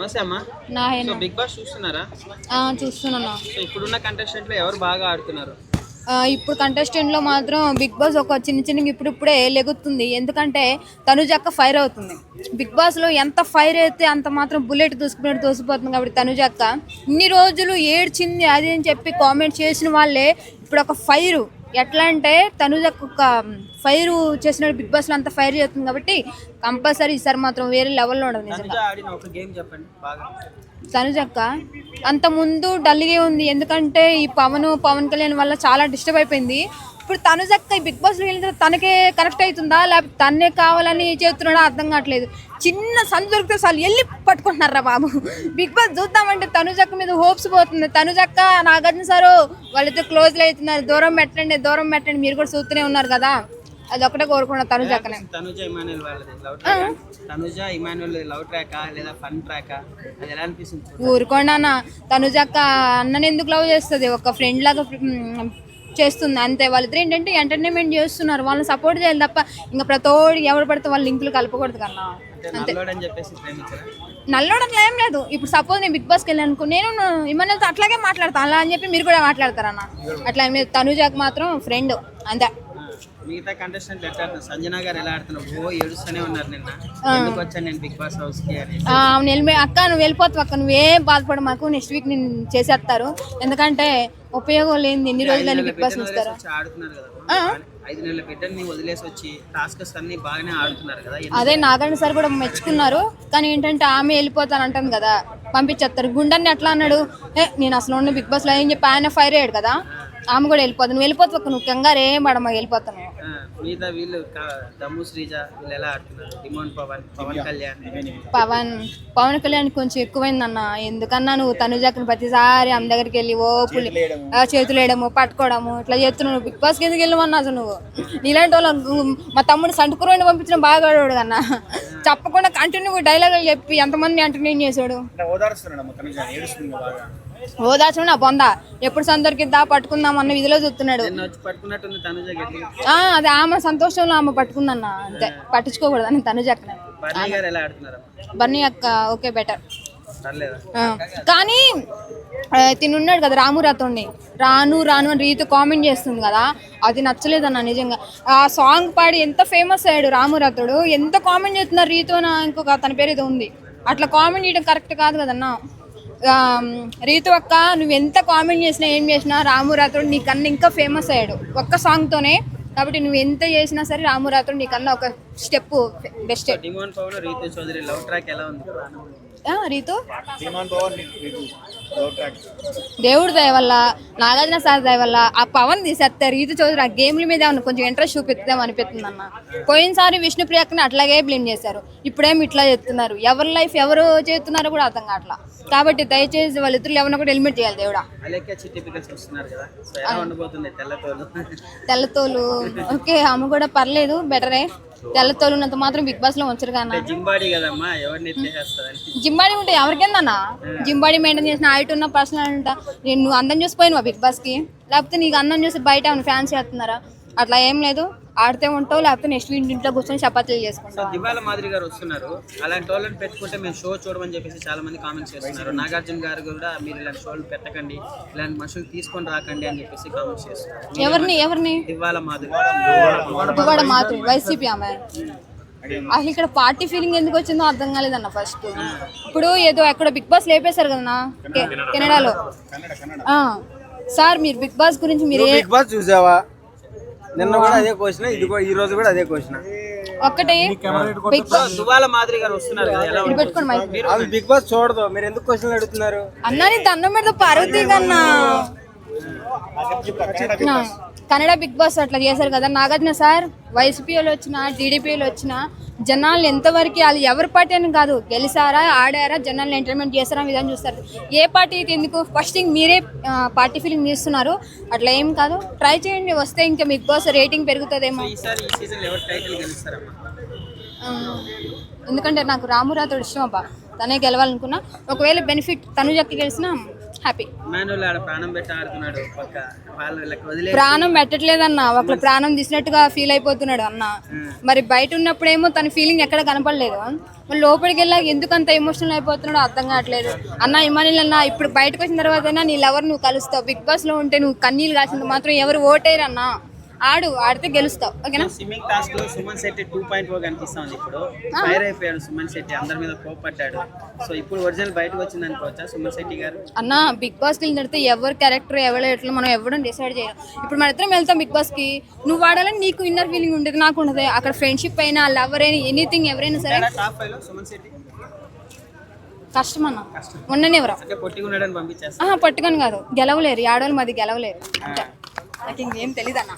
నమస్తే అమ్మా. So big boss చూస్తున్నారా? చూస్తున్నాను సో ఇప్పుడున్న కంటెస్టెంట్లు ఎవరు బాగా ఆడుతున్నారు? ఇప్పుడు కంటెస్టెంట్లో మాత్రం బిగ్ బాస్ ఒక చిన్న చిన్న ఇప్పుడు ఇప్పుడే లెగుతుంది. ఎందుకంటే తనుజక్క ఫైర్ అవుతుంది. బిగ్ బాస్లో ఎంత ఫైర్ అయితే అంత మాత్రం బుల్లెట్ దూసుకున్నట్టు దూసిపోతుంది కాబట్టి తనుజక్క ఇన్ని రోజులు ఏడ్చింది అది అని చెప్పి కామెంట్ చేసిన వాళ్ళే ఇప్పుడు ఒక ఫైర్ ఎట్లా అంటే తనుజక్క ఒక ఫైర్ చేసినట్టు బిగ్ బాస్లో అంత ఫైర్ చేస్తుంది కాబట్టి కంపల్సరీ ఈసారి మాత్రం వేరే లెవెల్లో ఉండదు నిజంగా. తనుజక్క అంత ముందు డల్గా ఉంది. ఎందుకంటే ఈ పవన్ పవన్ కళ్యాణ్ వల్ల చాలా డిస్టర్బ్ అయిపోయింది. ఇప్పుడు తనుజక్క బిగ్ బాస్లో వెళ్ళిన తర్వాత తనకే కరెక్ట్ అవుతుందా? లేకపోతే తన్నే కావాలని చేస్తున్నాడో? అర్థం కావట్లేదు. చిన్న సందు దొరికితే చాలు వెళ్ళి పట్టుకుంటున్నారా బాబు? బిగ్ బాస్ చూద్దామంటే తనుజక్క మీద హోప్స్ పోతుంది. తనుజక్క నాగార్జున సారు వాళ్ళతో క్లోజ్లు అవుతున్నారు. దూరం పెట్టండి దూరం పెట్టండి. మీరు కూడా చూస్తూనే ఉన్నారు కదా? అది ఒకటే కోరుకున్నా తనుజక్కనే తనుజ ఇమానుయల్ వాళ్ళది love track? Tanuja Emmanuel love ట్రాకా లేదా ఫన్ ట్రాకా? అది ఎలా అనిపిస్తుంది. ఊరుకోండి అన్న. తనుజక్క అన్నని ఎందుకు లవ్ చేస్తుంది? ఒక ఫ్రెండ్ లాగా చేస్తుంది. అంతే వాళ్ళిద్దరు ఏంటంటే ఎంటర్టైన్మెంట్ చేస్తున్నారు. వాళ్ళని సపోర్ట్ చేయాలి తప్ప ఇంకా ప్రతోడి ఎవరు పడితే వాళ్ళ లింకులు కలపకూడదు కన్నా. అంటే నల్లోడు ఏం లేదు. ఇప్పుడు సపోజ్ నేను బిగ్ బాస్కి వెళ్ళాను నేను ఇమ్మన్నతో అట్లాగే మాట్లాడతాను అలా అని చెప్పి మీరు కూడా మాట్లాడతారన్న. అట్లా ఏం లేదు. తనుజాకి మాత్రం ఫ్రెండ్ అంతే. మిగతా కంటెస్టెంట్ ఎట్లా సంజన గారు ఎలా ఆడుతున్నారు? ఓ ఏడుస్తూనే ఉన్నారు నిన్న. ఎందుకు వచ్చాను నేను బిగ్ బాస్ హౌస్కి అని? వెళ్ళి అక్క నువ్వు వెళ్ళిపోతావు అక్క. నువ్వేం బాధపడ మాకు నెక్స్ట్ వీక్ నేను చేసేస్తారు. ఎందుకంటే ఉపయోగం లేనిది ఎన్ని రోజులు అని బిగ్ బాస్ ఇస్తారు ఆడుతున్నారు కదా. ఐదు నెలల బిడ్డని వదిలేసి వచ్చి టాస్క్స్ అన్ని బాగానే ఆడుతున్నారు కదా? అదే నాగార్జున సార్ కూడా మెచ్చుకున్నారు. కానీ ఏంటంటే ఆమె వెళ్ళిపోతాను అంటుంది కదా. పంపించేస్తారు. గుండెని ఎట్లా అన్నాడు? ఏ నేను అసలు ఉన్న బిగ్ బాస్లో ఏం చెప్పి ఆయన ఫైర్ అయ్యాడు కదా. ఆమె కూడా వెళ్ళిపోతాను నువ్వు వెళ్ళిపోతావు నువ్వు కంగారు ఏం పడమ్మా వెళ్ళిపోతాను um, మిగతా వీళ్ళు దమ్ము శ్రీజ వీళ్ళు ఎలా ఆడుతున్నారు? డిమోన్ పవన్ పవన్ కళ్యాణ్. పవన్ పవన్ కళ్యాణ్ కొంచెం ఎక్కువైందన్న. ఎందుకన్నా నువ్వు తనుజాకని ప్రతిసారి ఆమె దగ్గరికి వెళ్ళి ఓ పులి చేతులు వేయడము పట్టుకోవడము ఇట్లా చేస్తున్నావు. నువ్వు బిగ్ బాస్కి ఎందుకు వెళ్ళమన్నా అసలు నువ్వు? నీలాంటి వాళ్ళు మా తమ్ముడు సంటుకురోని పంపించిన బాగా ఆడాడు కన్నా. చెప్పకుండా కంటిన్యూ డైలాగులు చెప్పి ఎంతమంది ఎంటర్టైన్ చేశాడు? ఓదాచు నా పొందా. ఎప్పుడు సందరికిద్దా పట్టుకుందాం అన్న విధిలో చూస్తున్నాడు. గట్టి ఆ, అది ఆమె సంతోషంలో ఆమె పట్టుకుందన్న అంతే. పట్టించుకోకూడదు. అని ఎలా ఆడుతున్నారు బన్నీ అక్క ఓకే బెటర్ కానీ ఆ, తిను ఉన్నాడు కదా రాము రాతోని. రాను రాను అని రీతి కామెంట్ చేస్తుంది కదా. అది నచ్చలేదన్న నిజంగా. ఆ సాంగ్ పాడి ఎంత ఫేమస్ అయ్యాడు రాము రాతోడు. ఎంత కామెంట్ చేస్తున్నారు రీతోన ఇంకొక తన పేరు ఏదో ఉంది. అట్లా కామెంట్ చేయడం కరెక్ట్ కాదు కదన్న. రీతు అక్క నువ్వు ఎంత కామెంట్ చేసినా ఏం చేసినా రాము రాతోడు నీకన్నా ఇంకా ఫేమస్ అయ్యాడు. ఒక్క సాంగ్తోనే కాబట్టి నువ్వు ఎంత చేసినా సరే రాము రాతోడు నీకన్నా ఒక step best. Pavan Reethu Chowdary love track ఎలా ఉంది? రీతు? దేవుడి దయ వల్ల నాగార్జున సార్ దయ వల్ల ఆ పవన్ తీసేస్తే రీతు చౌదరి ఆ గేమ్ల మీద ఏమన్నా కొంచెం ఇంట్రెస్ట్ చూపిద్దాం అనిపిస్తుంది అన్న. పోయినసారి విష్ణుప్రియకని అట్లాగే బ్లేమ్ చేశారు. ఇప్పుడేమి ఇట్లా చేస్తున్నారు ఎవరి లైఫ్ ఎవరు చేస్తున్నారో కూడా అర్థం కావట్లా. కాబట్టి దయచేసి వాళ్ళిద్దరు ఎవరిని కూడా హెల్మెట్ చేయాలి దేవుడా. తెల్లతోలు? ఓకే ఆమె కూడా పర్లేదు బెటరే తెల్లతోలు ఉన్నంత మాత్రం బిగ్ బాస్లో ఉంచరు కన్నా జింబాడీ కదమ్మా ఎవరిని ఎత్తేసేస్తుందని జిమ్ బాడీ ఉంటే ఎవరికేందన్నా? జిమ్ బాడీ మెయింటైన్ చేసిన హైట్ ఉన్న పర్సనల్ అంట. నేను నువ్వు అందం చూసిపోయినావా బిగ్ బాస్కి లేకపోతే నీకు అందం చూసి బయట ఫ్యాన్స్ చేస్తున్నారా? అట్లా ఏం లేదు. ఆడితే ఉంటావు లేకపోతే నెక్స్ట్ వీక్ ఇంట్లో కూర్చొని చపాతీలు సో చేసుకుంటావు దివాల మాదిరి గారు వస్తున్నారు. అలాంటి వాళ్ళని పెట్టుకుంటే మేము షో చూడమని చెప్పేసి చాలా మంది కామెంట్స్ చేస్తున్నారు. నాగార్జున గారు కూడా మీరు ఇలాంటి షోలు పెట్టకండి ఇలాంటి మనుషులు తీసుకొని రాకండి అని చెప్పేసి కామెంట్స్ చేస్తున్నారు. ఎవరిని ఎవరిని? దివాల మాదిరి దువ్వాడ మాత్రం వైసీపీ ఆమె. అసలు ఇక్కడ పార్టీ ఫీలింగ్ ఎందుకు వచ్చిందో అర్థం కాలేదన్న ఫస్ట్ ఇప్పుడు ఏదో ఎక్కడ బిగ్ బాస్ లేపేశారు కదన్నా? కె- కెనడాలో. ఆ. సార్ మీరు బిగ్ బాస్ గురించి మీరు ఏ- బిగ్ బాస్ చూసావా? నిన్న కూడా అదే క్వశ్చన్ ఇది కూడా ఈ రోజు కూడా అదే క్వశ్చన్ ఒక్కటే? బిగ్ బాస్ దువాల మాదిరి గారు వస్తున్నారు కదా ఎలా పెట్టుకోండి మైక్. అవి బిగ్ బాస్ చూడదు మీరు ఎందుకు క్వశ్చన్ అడుగుతున్నారు? అన్నాని దండం పెడతా పార్వతీ కన్నా. నా, కన్నడ బిగ్ బాస్ అట్లా చేశారు కదా. నాగార్జున సార్ వైసీపీలో వచ్చిన టీడీపీలో వచ్చిన జనాలు ఎంతవరకు వాళ్ళు ఎవరి పార్టీ అని కాదు గెలిచారా ఆడారా జనాల్ని ఎంటర్టైన్మెంట్ చేస్తారా విధానం చూస్తారు. ఏ పార్టీకి ఎందుకు ఫస్ట్ థింగ్ మీరే పార్టీ ఫీలింగ్ తీస్తున్నారు అట్లా ఏం కాదు. ట్రై చేయండి వస్తే ఇంకా బిగ్ బాస్ రేటింగ్ పెరుగుతుందేమో. ఎందుకంటే నాకు రామురాతోడు ఇష్టం అబ్బా. తనే గెలవాలనుకున్నా. ఒకవేళ బెనిఫిట్ తనుజకి గెలిచినా హ్యాపీ ప్రాణం పెట్టట్లేదన్న. ఒకళ్ళు ప్రాణం తీసినట్టుగా ఫీల్ అయిపోతున్నాడు అన్న. మరి బయట ఉన్నప్పుడేమో తన ఫీలింగ్ ఎక్కడ కనపడలేదు. మరి లోపలికి వెళ్ళాక ఎందుకు అంత ఎమోషనల్ అయిపోతున్నాడో అర్థం కావట్లేదు. అన్న ఇమానిల్ అన్న ఇప్పుడు బయటకు వచ్చిన తర్వాత నీ లవర్ నువ్వు కలుస్తావు. బిగ్ బాస్లో ఉంటే నువ్వు కన్నీళ్ళు కాసినంత మాత్రం ఎవరు ఓటేరు అన్న ఆడు ఆడితే గెలుస్తావు ఓకేనా? స్విమ్మింగ్ టాస్క్లో సుమన్ శెట్టి టూ పాయింట్ ఓ కనిపిస్తా ఉంది ఇప్పుడు ఫైర్ అయిపోయాడు సుమన్ శెట్టి అందరి మీద కోపడ్డాడు సో ఇప్పుడు ఒరిజినల్ బయటకు వచ్చింది అనుకోవచ్చా సుమన్ శెట్టి గారు? అన్న బిగ్ బాస్కి వెళ్ళిన తర్వాత ఎవరి క్యారెక్టర్ ఎవరు ఎట్లా మనం ఎవడం డిసైడ్ చేయాలి. ఇప్పుడు మన ఇద్దరం వెళ్తాం బిగ్ బాస్కి నువ్వు వాడాలని నీకు ఇన్నర్ ఫీలింగ్ ఉండేది నాకు ఉండదు. అక్కడ ఫ్రెండ్షిప్ అయినా లవర్ అయినా ఎనీథింగ్ ఎవరైనా సరే. టాప్ ఫైవ్లో సుమన్ శెట్టి? కష్టం. అన్న ఉండనివ్వరా పట్టుకొని కాదు. గెలవలేరు. ఆడవాళ్ళు మాది గెలవలేరు. నాకు ఇంకేం తెలియదు అన్న